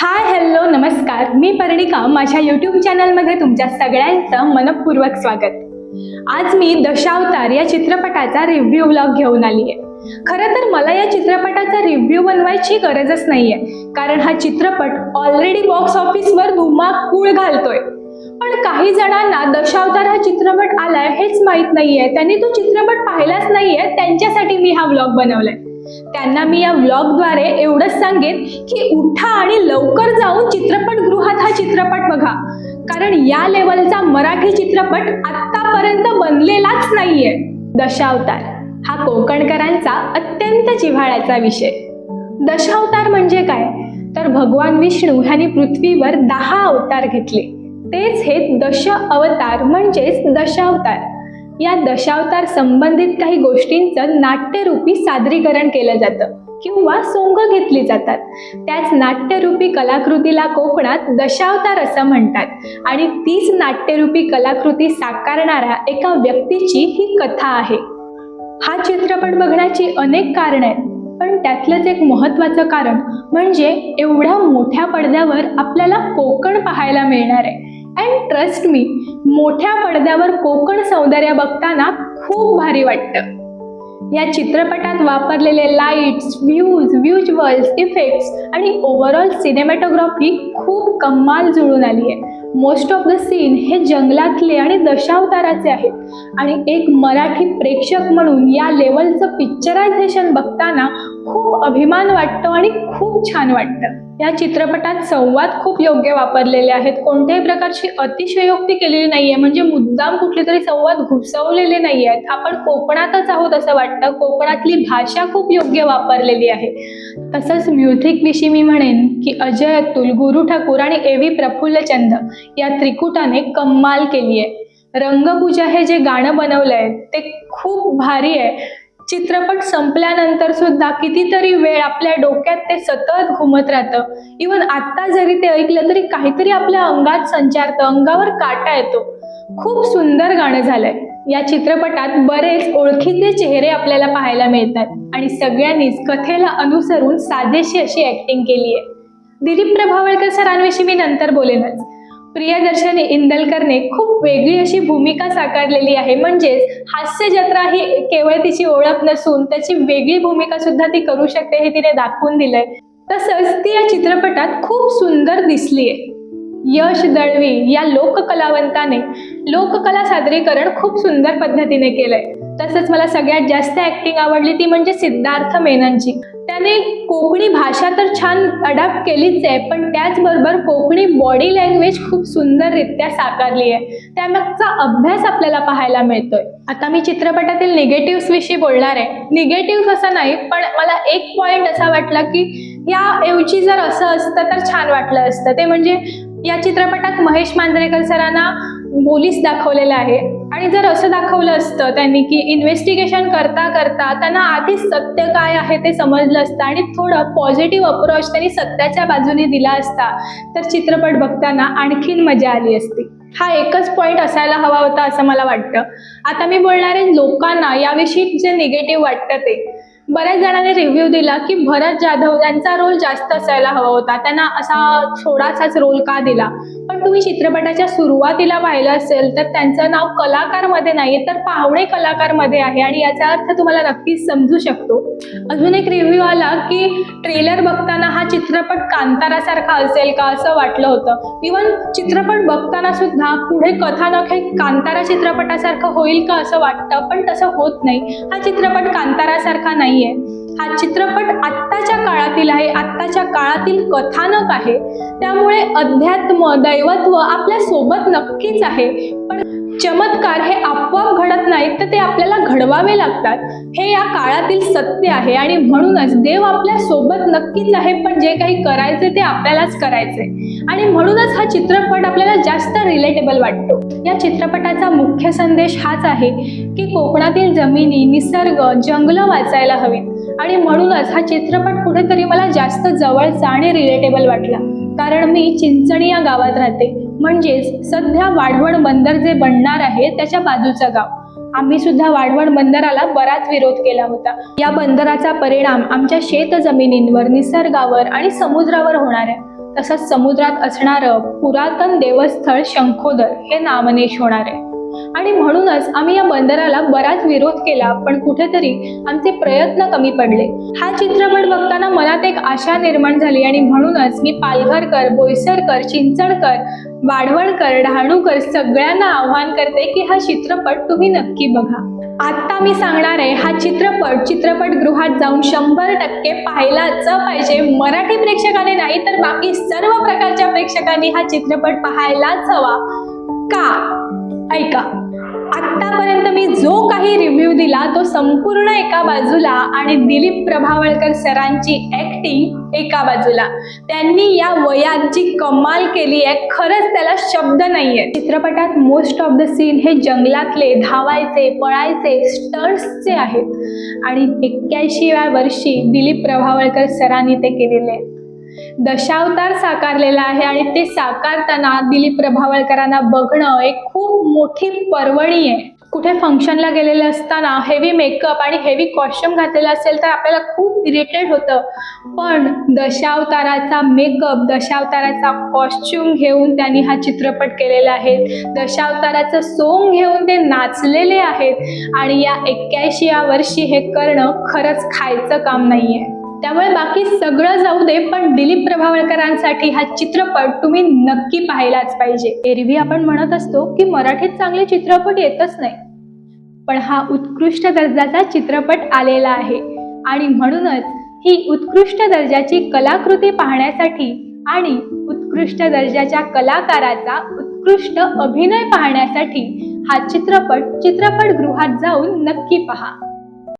Hi hello नमस्कार. मी पर्णिका. माझ्या YouTube चॅनलमध्ये तुमच्या सगळ्यांचं मनपूर्वक स्वागत. आज मी दशावतार या चित्रपटाचा रिव्ह्यू व्लॉग घेऊन आली आहे. खरं तर मला या चित्रपटाचा रिव्ह्यू बनवायची गरजच नाही आहे कारण हा चित्रपट ऑलरेडी बॉक्स ऑफिसवर धुमाकूळ घालतोय. पण काही जणांना दशावतार हा चित्रपट आलाय हेच माहीत नाहीये. त्यांनी तो चित्रपट पाहिलाच नाहीये. त्यांच्यासाठी मी हा व्लॉग बनवलाय. त्यांना मी या व्लॉगद्वारे एवढंच सांगेन की उठा आणि लवकर जाऊन चित्रपटगृहात हा चित्रपट बघा. कारण या लेवलचा मराठी चित्रपट आतापर्यंत बनलेलाच नाहीये. दशावतार हा कोकणकरांचा अत्यंत जिव्हाळ्याचा विषय. दशावतार म्हणजे काय? तर भगवान विष्णू ह्यांनी पृथ्वीवर दहा अवतार घेतले. तेच हे दश अवतार म्हणजेच दशावतार. या दशावतार संबंधित काही गोष्टींचं नाट्यरूपी सादरीकरण केलं जातं किंवा सोंग घेतली जातात. त्याच नाट्यरूपी कलाकृतीला कोकणात दशावतार असं म्हणतात आणि तीच नाट्यरूपी कलाकृती साकारणाऱ्या एका व्यक्तीची ही कथा आहे. हा चित्रपट बघण्याची अनेक कारणं आहेत पण त्यातलंच एक महत्त्वाचं कारण म्हणजे एवढ्या मोठ्या पडद्यावर आपल्याला कोकण पाहायला मिळणार आहे. अँड ट्रस्ट मी मोठ्या पडद्यावर कोकण सौंदर्य बघताना खूप भारी वाटतं. या चित्रपटात वापरलेले लाईट्स व्ह्यूज व्ह्युज्युअल्स इफेक्ट्स आणि ओव्हरऑल सिनेमॅटोग्राफी खूप कमाल जुळून आली आहे मोस्ट ऑफ द सीन हे जंगलातले आणि दशावताराचे आहेत. आणि एक मराठी प्रेक्षक म्हणून या लेवलचं पिक्चरायझेशन बघताना खूप अभिमान वाटतो आणि खूप छान वाटतं. या चित्रपटात संवाद खूप योग्य वापरलेले आहेत. कोणत्याही प्रकारची अतिशयोक्ती केलेली नाहीये. म्हणजे मुद्दाम कुठले तरी संवाद घुसवलेले नाही आहेत आपण कोकणातच आहोत असं वाटतं. कोकणातली भाषा खूप योग्य वापरलेली आहे. तसंच म्युझिक विषयी मी म्हणेन की अजय अतुल गुरु ठाकूर आणि ए व्ही प्रफुल्लचंद या त्रिकुटाने कमाल केली आहे रंगपूजा हे जे गाणं बनवलंय ते खूप भारी आहे. चित्रपट संपल्यानंतर सुद्धा कितीतरी वेळ आपल्या डोक्यात ते सतत घुमत राहतं. इवन आत्ता जरी ते ऐकलं तरी काहीतरी आपल्या अंगात संचारतं अंगावर काटा येतो. खूप सुंदर गाणं झालंय. या चित्रपटात बरेच ओळखीचे चेहरे आपल्याला पाहायला मिळतात आणि सगळ्यांनीच कथेला अनुसरून साजेशी अशी ऍक्टिंग केली आहे दिलीप प्रभावळकर सरांविषयी मी नंतर बोलेनच. प्रियदर्शनी इंदलकरने खूप वेगळी अशी भूमिका साकारलेली आहे. म्हणजेच हास्य जत्रा ही केवळ तिची ओळख नसून त्याची वेगळी भूमिका सुद्धा ती करू शकते हे तिने दाखवून दिलंय. तसंच ती या चित्रपटात खूप सुंदर दिसलीये. यश दळवी या लोककलावंताने लोककला सादरीकरण खूप सुंदर पद्धतीने केलंय. तसंच मला सगळ्यात जास्त ऍक्टिंग आवडली ती म्हणजे सिद्धार्थ मेननची. त्याने कोकणी भाषा तर छान अडॅप्ट केलीच आहे पण त्याचबरोबर कोकणी बॉडी लँग्वेज खूप सुंदररित्या साकारली आहे. त्यामागचा अभ्यास आपल्याला पाहायला मिळतोय. आता मी चित्रपटातील निगेटिव्हविषयी बोलणार आहे. निगेटिव्ह असं नाही पण मला एक पॉईंट असा वाटला की याऐवजी जर असं असतं तर छान वाटलं असतं. ते म्हणजे या चित्रपटात महेश मांजरेकर सरांना पोलीस दाखवलेला आहे. आणि जर असं दाखवलं असतं त्यांनी की इन्व्हेस्टिगेशन करता करता त्यांना आधीच सत्य काय आहे ते समजलं असतं आणि थोडं पॉझिटिव्ह अप्रोच त्यांनी सत्याच्या बाजूने दिला असता तर चित्रपट बघताना आणखीन मजा आली असती. हा एकच पॉईंट असायला हवा होता असं मला वाटतं. आता मी बोलणारे लोकांना याविषयी जे निगेटिव्ह वाटतं ते. बऱ्याच जणांनी रिव्ह्यू दिला की भरत जाधव यांचा रोल जास्त असायला हवा होता. त्यांना असा थोडासाच रोल का दिला? पण तुम्ही चित्रपटाच्या सुरुवातीला पाहिलं असेल तर त्यांचं नाव कलाकारमध्ये नाही तर पाहुणे कलाकारमध्ये आहे आणि याचा अर्थ तुम्हाला नक्कीच समजू शकतो. अजून एक रिव्ह्यू आला की ट्रेलर बघताना हा चित्रपट कांतारासारखा असेल का असं वाटलं होतं. इवन चित्रपट बघताना सुद्धा पुढे कथानक हे कांतारा चित्रपटासारखं होईल का असं वाटतं पण तसं होत नाही. हा चित्रपट कांतारासारखा नाही. नाहीये. हा चित्रपट आत्ताच्या काळातील आहे आत्ताच्या काळातील कथानक आहे. त्यामुळे अध्यात्म दैवत्व आपल्यासोबत नक्कीच आहे. पण चमत्कार हे आपोआप घडत नाहीत तर ते आपल्याला घडवावे लागतात. हे या काळातील सत्य आहे आणि म्हणूनच देव आपल्यासोबत नक्कीच आहे पण जे काही करायचे ते आपल्यालाच करायचे. आणि म्हणूनच हा चित्रपट आपल्याला जास्त रिलेटेबल वाटतो. या चित्रपटाचा मुख्य संदेश हाच आहे की कोकणातील जमिनी निसर्ग जंगलं वाचायला हवीत. आणि म्हणूनच हा चित्रपट कुठेतरी मला जास्त जवळचा आणि रिलेटेबल वाटला. कारण मी चिंचणी या गावात राहते. म्हणजेच सध्या वाढवण बंदर जे बनणार आहे त्याच्या बाजूचं गाव. आम्ही सुद्धा वाढवण बंदराला बराच विरोध केला होता. या बंदराचा परिणाम आमच्या शेत जमिनींवर निसर्गावर आणि समुद्रावर होणार आहे. तसंच समुद्रात असणारं पुरातन देवस्थळ शंखोदर हे नामनेश होणार आहे. आणि म्हणूनच आम्ही या बंदराला बराच विरोध केला पण कुठेतरी आमचे प्रयत्न कमी पडले. हा चित्रपट बघताना मनात एक आशा निर्माण झाली आणि म्हणूनच मी पालघरकर बोईसरकर चिंचणकर वाढवणकर डहाणूकर सगळ्यांना आव्हान करते की हा चित्रपट तुम्ही नक्की बघा. आत्ता मी सांगणार आहे हा चित्रपट चित्रपटगृहात जाऊन शंभर टक्के पाहायलाच पाहिजे. मराठी प्रेक्षकाने नाही तर बाकी सर्व प्रकारच्या प्रेक्षकांनी हा चित्रपट पाहायलाच हवा. का? ऐका. आत्तापर्यंत मी जो काही रिव्ह्यू दिला तो संपूर्ण एका बाजूला आणि दिलीप प्रभावळकर सरांची ऍक्टिंग एका बाजूला. त्यांनी या वयात जी कमाल केली आहे. खरंच त्याला शब्द नाहीये. चित्रपटात मोस्ट ऑफ द सीन हे जंगलातले धावायचे पळायचे स्टंट्सचे आहेत. आणि एक्क्याऐंशीव्या वर्षी दिलीप प्रभावळकर सरांनी ते केलेले दशावतार साकारलेला आहे आणि ते साकारताना दिलीप प्रभावळकरांना बघणं एक खूप मोठी पर्वणी आहे. कुठे फंक्शनला गेलेले असताना हेवी मेकअप आणि हेवी कॉस्ट्युम घातलेला असेल तर आपल्याला खूप इरिटेट होतं. पण दशावताराचा मेकअप दशावताराचा कॉस्ट्युम घेऊन त्यांनी हा चित्रपट केलेला आहे. दशावताराचं सोंग घेऊन ते नाचलेले आहेत. आणि या एक्क्याऐंशी वर्षी हे करणं खरंच खायचं काम नाही आहे त्यामुळे बाकी सगळं जाऊ दे पण दिलीप प्रभावळकरांसाठी हा चित्रपट तुम्ही नक्की पाहिलाच पाहिजे. एरवी आपण म्हणत असतो की मराठीत चांगले चित्रपट येतच नाही. पण हा उत्कृष्ट दर्जाचा चित्रपट आलेला आहे. आणि म्हणूनच ही उत्कृष्ट दर्जाची कलाकृती पाहण्यासाठी आणि उत्कृष्ट दर्जाच्या कलाकाराचा उत्कृष्ट अभिनय पाहण्यासाठी हा चित्रपट चित्रपटगृहात जाऊन नक्की पहा.